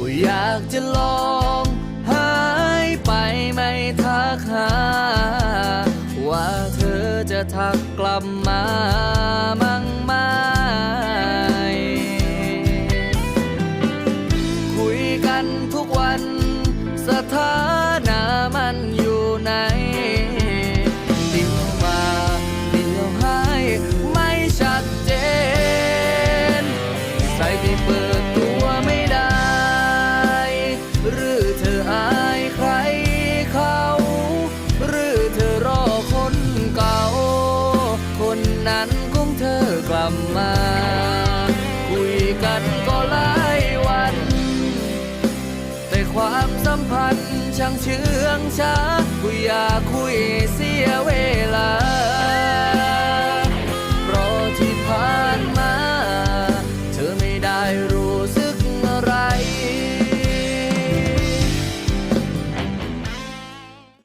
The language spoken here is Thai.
ก็อยากจะลองหายไปไม่ทักหา ว่าเธอจะทักกลับมามั่งไหมคุยกันทุกวันสถานะมันอยู่ไหนเดี๋ยวมาเดี๋ยวให้ไม่ชัดเจน ใส่ที่เปิด นั้นของเธอกลับมา คุยกันก็หลายวัน แต่ความสัมพันธ์ช่างเชื่องช้ากูอยากคุยสิ